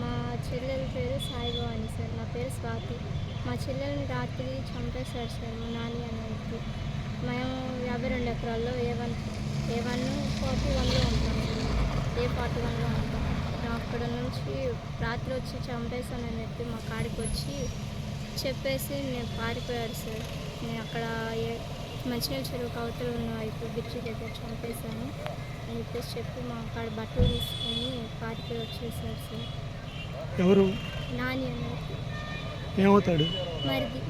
మా చెల్లెల పేరు సాయిభవాని సార్. నా పేరు స్వాతి. మా చెల్లెలను రాత్రి చంపేశారు సార్ మా నాని అనేది మేము యాభై రెండు ఎకరాల్లో A one A one coffee వన్లో ఉంటాం ఏ ఫార్టీ వన్లో ఉంటాం అక్కడ నుంచి రాత్రి వచ్చి చంపేశానని చెప్పి మా కాడికి వచ్చి చెప్పేసి నేను పారిపోయాడు సార్. నేను అక్కడ ఏ మంచినీళ్ళ చెరువు కవతలు ఉన్న వైపు బ్రిడ్జి దగ్గర చంపేశాను అని చెప్పేసి చెప్పి మా కాడ బట్టలు తీసుకొని పారిపోయి వచ్చేసారు సార్. ఎవరు? నాని ఏమవుతాడు? మరిది.